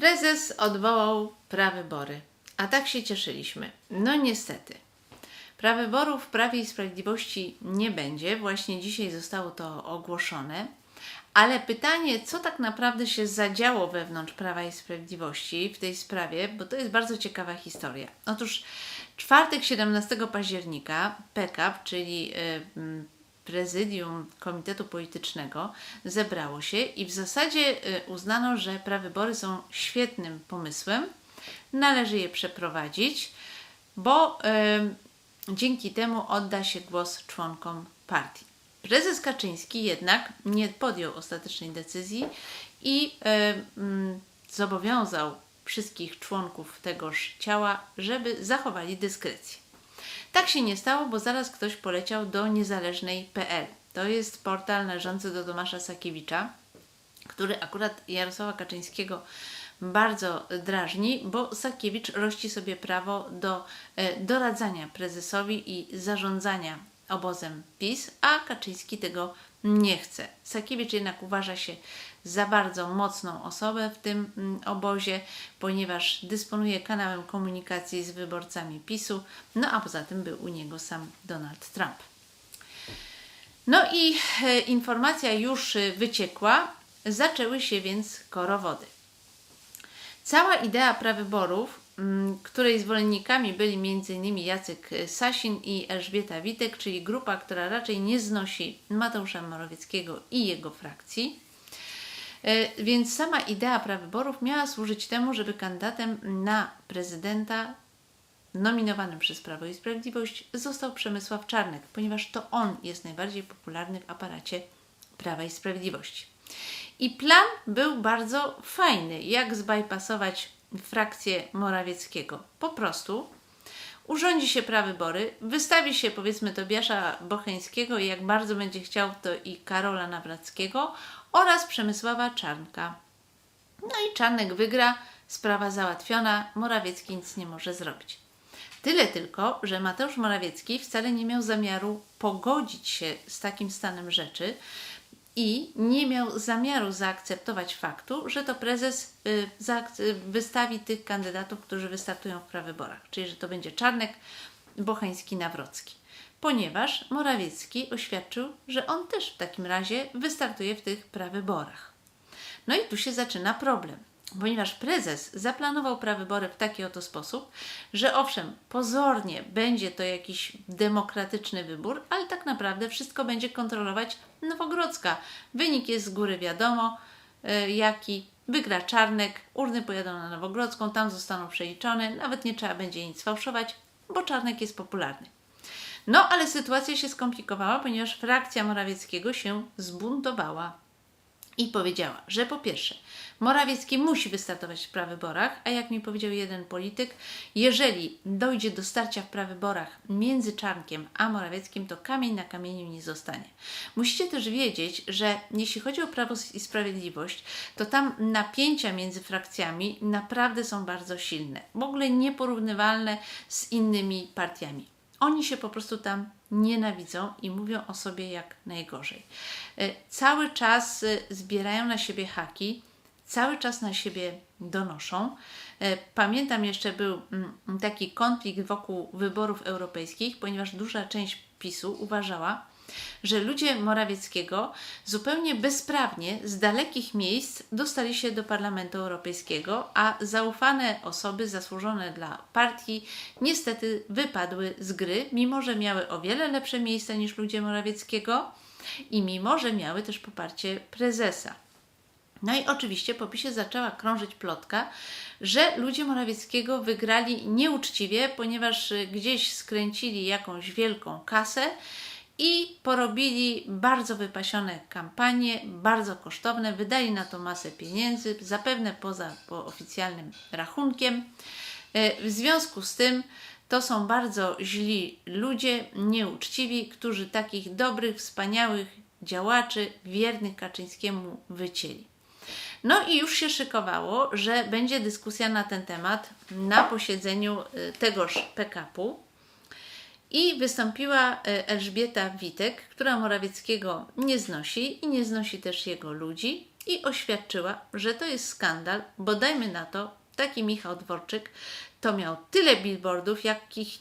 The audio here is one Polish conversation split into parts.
Prezes odwołał prawybory, a tak się cieszyliśmy. No niestety. Prawyborów Prawie i Sprawiedliwości nie będzie. Właśnie dzisiaj zostało to ogłoszone. Ale pytanie, co tak naprawdę się zadziało wewnątrz Prawa i Sprawiedliwości w tej sprawie, bo to jest bardzo ciekawa historia. Otóż czwartek 17 października PKP, czyli y, prezydium Komitetu Politycznego, zebrało się i w zasadzie y, uznano, że prawybory są świetnym pomysłem. Należy je przeprowadzić, bo y, dzięki temu odda się głos członkom partii. Prezes Kaczyński jednak nie podjął ostatecznej decyzji i e, mm, zobowiązał wszystkich członków tegoż ciała, żeby zachowali dyskrecję. Tak się nie stało, bo zaraz ktoś poleciał do niezależnej.pl. To jest portal należący do Tomasza Sakiewicza, który akurat Jarosława Kaczyńskiego bardzo drażni, bo Sakiewicz rości sobie prawo do e, doradzania prezesowi i zarządzania obozem PiS, a Kaczyński tego nie chce. Sakiewicz jednak uważa się za bardzo mocną osobę w tym mm, obozie, ponieważ dysponuje kanałem komunikacji z wyborcami PiSu, no a poza tym był u niego sam Donald Trump. No i e, informacja już e, wyciekła, zaczęły się więc korowody. Cała idea prawyborów której zwolennikami byli m.in. Jacek Sasin i Elżbieta Witek, czyli grupa, która raczej nie znosi Mateusza Morawieckiego i jego frakcji. E, więc sama idea prawyborów miała służyć temu, żeby kandydatem na prezydenta nominowanym przez Prawo i Sprawiedliwość został Przemysław Czarnek, ponieważ to on jest najbardziej popularny w aparacie Prawa i Sprawiedliwości. I plan był bardzo fajny, jak zbypasować frakcję Morawieckiego. Po prostu urządzi się prawybory, wystawi się powiedzmy Tobiasza Bocheńskiego i jak bardzo będzie chciał to i Karola Nawrackiego oraz Przemysława Czarnka. No i Czarnek wygra, sprawa załatwiona, Morawiecki nic nie może zrobić. Tyle tylko, że Mateusz Morawiecki wcale nie miał zamiaru pogodzić się z takim stanem rzeczy, i nie miał zamiaru zaakceptować faktu, że to prezes y, wystawi tych kandydatów, którzy wystartują w prawyborach, czyli że to będzie Czarnek, Bochański, Nawrocki. Ponieważ Morawiecki oświadczył, że on też w takim razie wystartuje w tych prawyborach. No i tu się zaczyna problem ponieważ prezes zaplanował prawybory w taki oto sposób, że owszem, pozornie będzie to jakiś demokratyczny wybór, ale tak naprawdę wszystko będzie kontrolować Nowogrodzka. Wynik jest z góry wiadomo, yy, jaki wygra Czarnek, urny pojadą na Nowogrodzką, tam zostaną przeliczone, nawet nie trzeba będzie nic fałszować, bo Czarnek jest popularny. No, ale sytuacja się skomplikowała, ponieważ frakcja Morawieckiego się zbuntowała i powiedziała, że po pierwsze, Morawiecki musi wystartować w prawyborach, a jak mi powiedział jeden polityk, jeżeli dojdzie do starcia w prawyborach między Czarnkiem a Morawieckim, to kamień na kamieniu nie zostanie. Musicie też wiedzieć, że jeśli chodzi o Prawo i Sprawiedliwość, to tam napięcia między frakcjami naprawdę są bardzo silne, w ogóle nieporównywalne z innymi partiami. Oni się po prostu tam nienawidzą i mówią o sobie jak najgorzej. E, cały czas e, zbierają na siebie haki, cały czas na siebie donoszą. E, pamiętam jeszcze był mm, taki konflikt wokół wyborów europejskich, ponieważ duża część PiSu uważała, że ludzie Morawieckiego zupełnie bezprawnie z dalekich miejsc dostali się do Parlamentu Europejskiego, a zaufane osoby zasłużone dla partii niestety wypadły z gry, mimo że miały o wiele lepsze miejsca niż ludzie Morawieckiego i mimo że miały też poparcie prezesa. No i oczywiście po PiSie zaczęła krążyć plotka, że ludzie Morawieckiego wygrali nieuczciwie, ponieważ gdzieś skręcili jakąś wielką kasę i porobili bardzo wypasione kampanie, bardzo kosztowne, wydali na to masę pieniędzy, zapewne poza po oficjalnym rachunkiem. E, w związku z tym to są bardzo źli ludzie, nieuczciwi, którzy takich dobrych, wspaniałych działaczy, wiernych Kaczyńskiemu wycięli. No i już się szykowało, że będzie dyskusja na ten temat na posiedzeniu e, tegoż PKP-u. I wystąpiła e, Elżbieta Witek, która Morawieckiego nie znosi i nie znosi też jego ludzi. i oświadczyła, że to jest skandal, bo dajmy na to, taki Michał Dworczyk to miał tyle billboardów, jakich,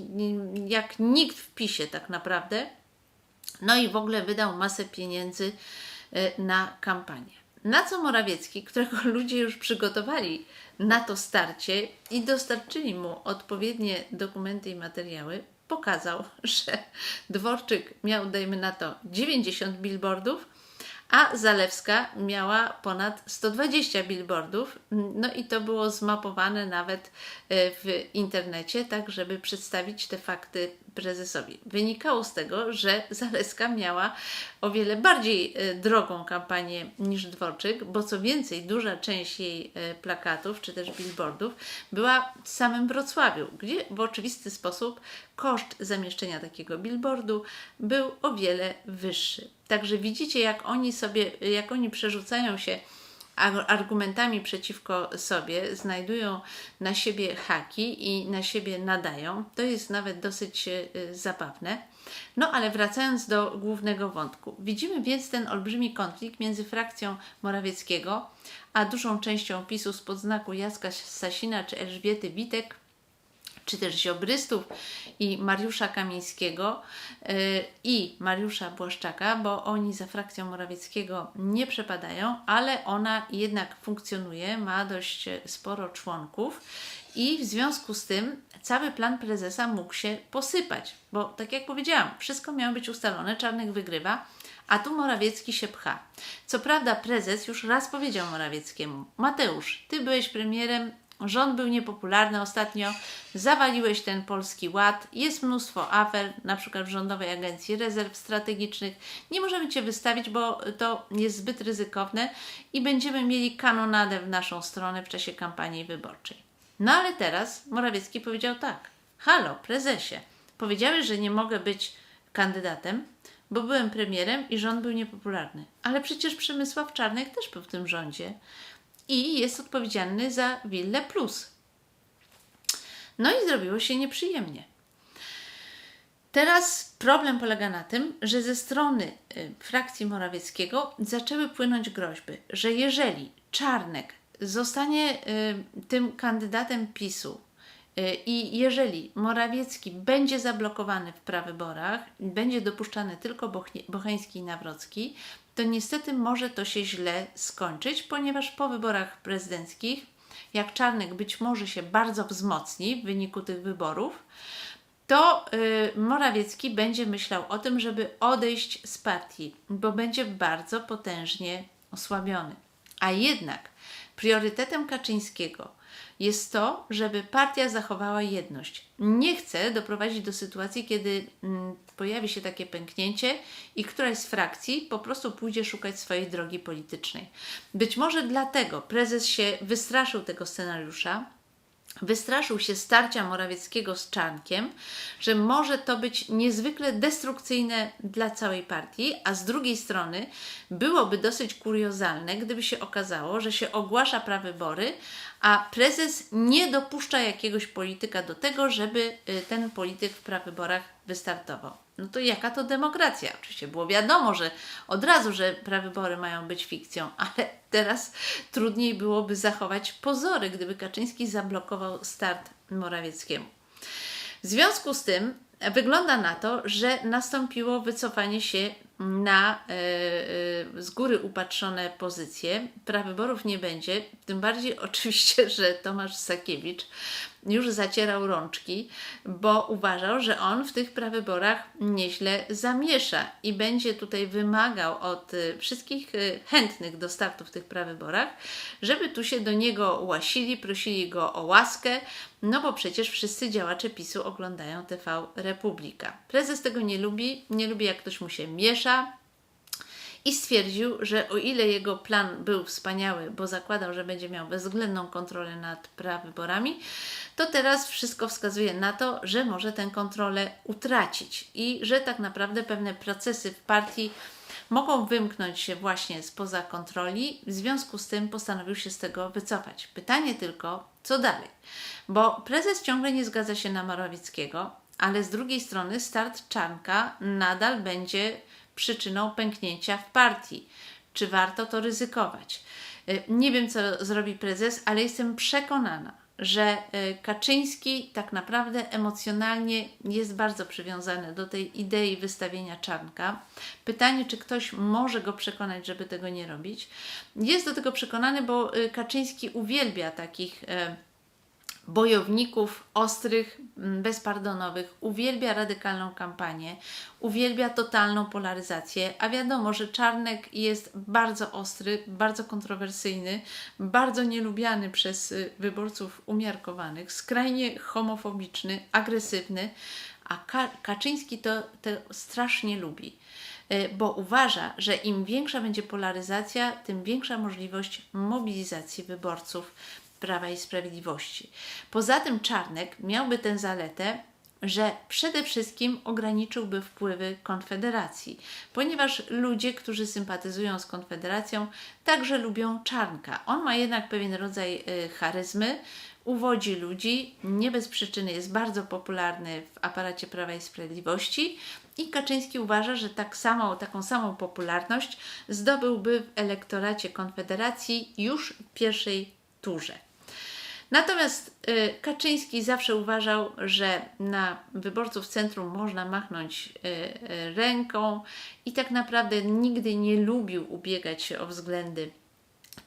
jak nikt w PiSie tak naprawdę, no i w ogóle wydał masę pieniędzy y, na kampanię. Na co Morawiecki, którego ludzie już przygotowali na to starcie i dostarczyli mu odpowiednie dokumenty i materiały, pokazał, że Dworczyk miał, dajmy na to, 90 billboardów, a Zalewska miała ponad 120 billboardów. No i to było zmapowane nawet e, w internecie, tak żeby przedstawić te fakty prezesowi. Wynikało z tego, że Zaleska miała o wiele bardziej e, drogą kampanię niż Dworczyk, bo co więcej, duża część jej e, plakatów czy też billboardów była w samym Wrocławiu, gdzie w oczywisty sposób koszt zamieszczenia takiego billboardu był o wiele wyższy. Także widzicie, jak oni sobie, jak oni przerzucają się argumentami przeciwko sobie, znajdują na siebie haki i na siebie nadają. To jest nawet dosyć y, zabawne. No ale wracając do głównego wątku. Widzimy więc ten olbrzymi konflikt między frakcją Morawieckiego, a dużą częścią PiSu spod znaku Jacka Sasina czy Elżbiety Witek, czy też Ziobrystów i Mariusza Kamińskiego yy, i Mariusza Błaszczaka, bo oni za frakcją Morawieckiego nie przepadają, ale ona jednak funkcjonuje, ma dość sporo członków i w związku z tym cały plan prezesa mógł się posypać, bo tak jak powiedziałam, wszystko miało być ustalone, Czarnek wygrywa, a tu Morawiecki się pcha. Co prawda prezes już raz powiedział Morawieckiemu, Mateusz, ty byłeś premierem, Rząd był niepopularny ostatnio, zawaliłeś ten polski ład, jest mnóstwo afer, na przykład w Rządowej Agencji Rezerw Strategicznych. Nie możemy Cię wystawić, bo to jest zbyt ryzykowne i będziemy mieli kanonadę w naszą stronę w czasie kampanii wyborczej. No ale teraz Morawiecki powiedział tak: Halo, prezesie, powiedziałeś, że nie mogę być kandydatem, bo byłem premierem i rząd był niepopularny. Ale przecież Przemysław Czarnek też był w tym rządzie i jest odpowiedzialny za Willę Plus. No i zrobiło się nieprzyjemnie. Teraz problem polega na tym, że ze strony y, frakcji Morawieckiego zaczęły płynąć groźby, że jeżeli Czarnek zostanie y, tym kandydatem PiSu y, i jeżeli Morawiecki będzie zablokowany w prawyborach, będzie dopuszczany tylko Bocheński i Nawrocki, to niestety może to się źle skończyć, ponieważ po wyborach prezydenckich, jak Czarnek być może się bardzo wzmocni w wyniku tych wyborów, to yy, Morawiecki będzie myślał o tym, żeby odejść z partii, bo będzie bardzo potężnie osłabiony. A jednak priorytetem Kaczyńskiego jest to, żeby partia zachowała jedność. Nie chce doprowadzić do sytuacji, kiedy mm, pojawi się takie pęknięcie i któraś z frakcji po prostu pójdzie szukać swojej drogi politycznej. Być może dlatego prezes się wystraszył tego scenariusza, wystraszył się starcia Morawieckiego z Czarnkiem, że może to być niezwykle destrukcyjne dla całej partii, a z drugiej strony byłoby dosyć kuriozalne, gdyby się okazało, że się ogłasza prawybory, a prezes nie dopuszcza jakiegoś polityka do tego, żeby y, ten polityk w prawyborach wystartował. No to jaka to demokracja? Oczywiście było wiadomo, że od razu, że prawybory mają być fikcją, ale teraz trudniej byłoby zachować pozory, gdyby Kaczyński zablokował start Morawieckiemu. W związku z tym wygląda na to, że nastąpiło wycofanie się na e, e, z góry upatrzone pozycje. Prawyborów nie będzie, tym bardziej oczywiście, że Tomasz Sakiewicz już zacierał rączki, bo uważał, że on w tych prawyborach nieźle zamiesza i będzie tutaj wymagał od y, wszystkich chętnych do startu w tych prawyborach, żeby tu się do niego łasili, prosili go o łaskę, no bo przecież wszyscy działacze PiSu oglądają TV Republika. Prezes tego nie lubi, nie lubi jak ktoś mu się miesza, i stwierdził, że o ile jego plan był wspaniały, bo zakładał, że będzie miał bezwzględną kontrolę nad prawyborami, to teraz wszystko wskazuje na to, że może tę kontrolę utracić i że tak naprawdę pewne procesy w partii mogą wymknąć się właśnie spoza kontroli, w związku z tym postanowił się z tego wycofać. Pytanie tylko, co dalej? Bo prezes ciągle nie zgadza się na Morawieckiego, ale z drugiej strony start Czarnka nadal będzie przyczyną pęknięcia w partii. czy warto to ryzykować. Y, Nie wiem, co zrobi prezes, ale jestem przekonana, że y, Kaczyński tak naprawdę emocjonalnie jest bardzo przywiązany do tej idei wystawienia czarnka. Pytanie, czy ktoś może go przekonać, żeby tego nie robić. Jest do tego przekonany, bo y, Kaczyński uwielbia takich. Bojowników ostrych, mm, bezpardonowych, uwielbia radykalną kampanię, uwielbia totalną polaryzację, a wiadomo, że Czarnek jest bardzo ostry, bardzo kontrowersyjny, bardzo nielubiany przez y, wyborców umiarkowanych, skrajnie homofobiczny, agresywny, a Ka- Kaczyński to, to strasznie lubi y, bo uważa, że im większa będzie polaryzacja, tym większa możliwość mobilizacji wyborców Prawa i Sprawiedliwości. Poza tym Czarnek miałby tę zaletę, że przede wszystkim ograniczyłby wpływy Konfederacji, ponieważ ludzie, którzy sympatyzują z Konfederacją, także lubią Czarnka. On ma jednak pewien rodzaj y, charyzmy, uwodzi ludzi, nie bez przyczyny jest bardzo popularny w aparacie Prawa i Sprawiedliwości i Kaczyński uważa, że tak samo, taką samą popularność zdobyłby w elektoracie Konfederacji już w pierwszej turze. Natomiast y, Kaczyński zawsze uważał, że na wyborców centrum można machnąć y, y, ręką i tak naprawdę nigdy nie lubił ubiegać się o względy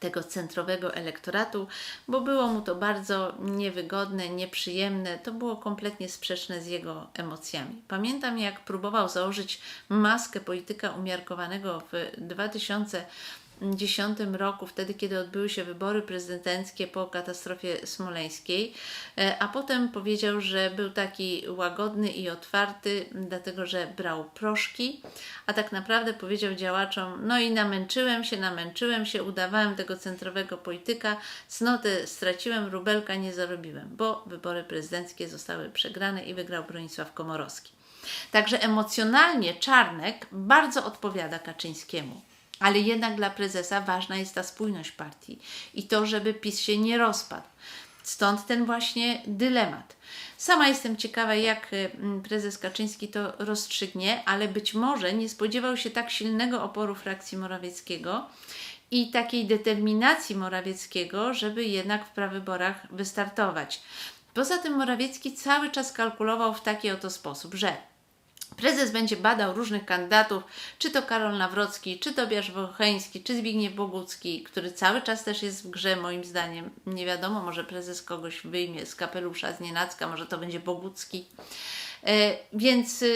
tego centrowego elektoratu, bo było mu to bardzo niewygodne, nieprzyjemne, to było kompletnie sprzeczne z jego emocjami. Pamiętam, jak próbował założyć maskę polityka umiarkowanego w 2000 2010 roku, wtedy kiedy odbyły się wybory prezydenckie po katastrofie smoleńskiej, e, a potem powiedział, że był taki łagodny i otwarty, dlatego że brał proszki, a tak naprawdę powiedział działaczom: No i namęczyłem się, namęczyłem się, udawałem tego centrowego polityka, cnotę straciłem, rubelka nie zarobiłem, bo wybory prezydenckie zostały przegrane i wygrał Bronisław Komorowski. Także emocjonalnie Czarnek bardzo odpowiada Kaczyńskiemu. Ale jednak dla prezesa ważna jest ta spójność partii i to, żeby PiS się nie rozpadł. Stąd ten właśnie dylemat. Sama jestem ciekawa, jak y, prezes Kaczyński to rozstrzygnie, ale być może nie spodziewał się tak silnego oporu frakcji Morawieckiego i takiej determinacji Morawieckiego, żeby jednak w prawyborach wystartować. Poza tym Morawiecki cały czas kalkulował w taki oto sposób, że Prezes będzie badał różnych kandydatów, czy to Karol Nawrocki, czy Tobiasz Wocheński, czy Zbigniew Bogucki, który cały czas też jest w grze moim zdaniem. Nie wiadomo, może prezes kogoś wyjmie z kapelusza, z nienacka, może to będzie Bogucki. E, Więc y,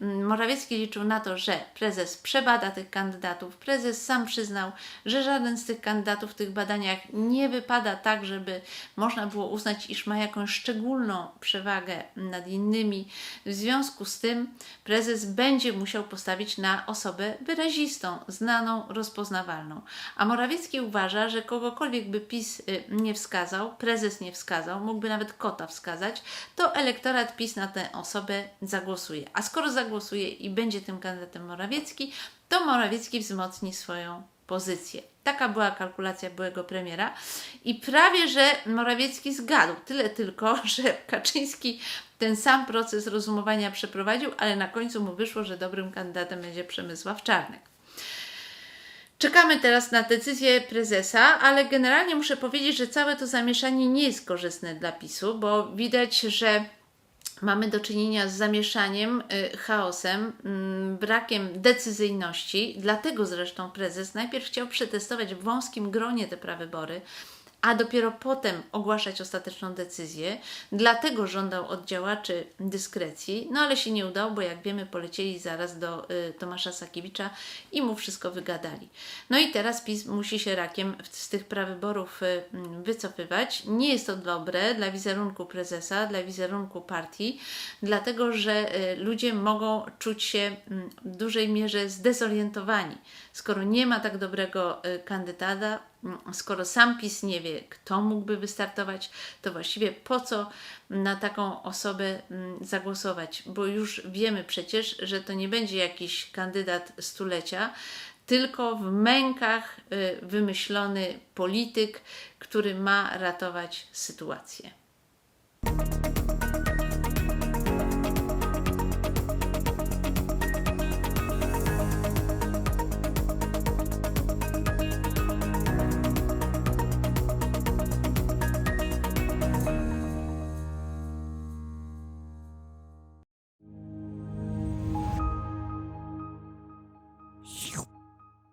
y, Morawiecki liczył na to, że prezes przebada tych kandydatów. Prezes sam przyznał, że żaden z tych kandydatów w tych badaniach nie wypada tak, żeby można było uznać, iż ma jakąś szczególną przewagę nad innymi. W związku z tym prezes będzie musiał postawić na osobę wyrazistą, znaną, rozpoznawalną. A Morawiecki uważa, że kogokolwiek by PiS y, nie wskazał, prezes nie wskazał, mógłby nawet kota wskazać, to elektorat PiS na tę osobę zagłosuje. A skoro zagłosuje i będzie tym kandydatem Morawiecki, to Morawiecki wzmocni swoją pozycję. Taka była kalkulacja byłego premiera i prawie, że Morawiecki zgadł. Tyle tylko, że Kaczyński ten sam proces rozumowania przeprowadził, ale na końcu mu wyszło, że dobrym kandydatem będzie Przemysław Czarnek. Czekamy teraz na decyzję prezesa, ale generalnie muszę powiedzieć, że całe to zamieszanie nie jest korzystne dla PiSu, bo widać, że mamy do czynienia z zamieszaniem, y, chaosem, mm, brakiem decyzyjności. Dlatego zresztą prezes najpierw chciał przetestować w wąskim gronie te prawybory, a dopiero potem ogłaszać ostateczną decyzję. Dlatego żądał od działaczy dyskrecji, no ale się nie udało, bo jak wiemy, polecieli zaraz do y, Tomasza Sakiewicza i mu wszystko wygadali. No i teraz PiS musi się rakiem z tych prawyborów y, mm, wycofywać. Nie jest to dobre dla wizerunku prezesa, dla wizerunku partii, dlatego że y, ludzie mogą czuć się mm, w dużej mierze zdezorientowani. Skoro nie ma tak dobrego y, kandydata, skoro sam PiS nie wie, kto mógłby wystartować, to właściwie po co na taką osobę mm, zagłosować? Bo już wiemy przecież, że to nie będzie jakiś kandydat stulecia, tylko w mękach y, wymyślony polityk, który ma ratować sytuację.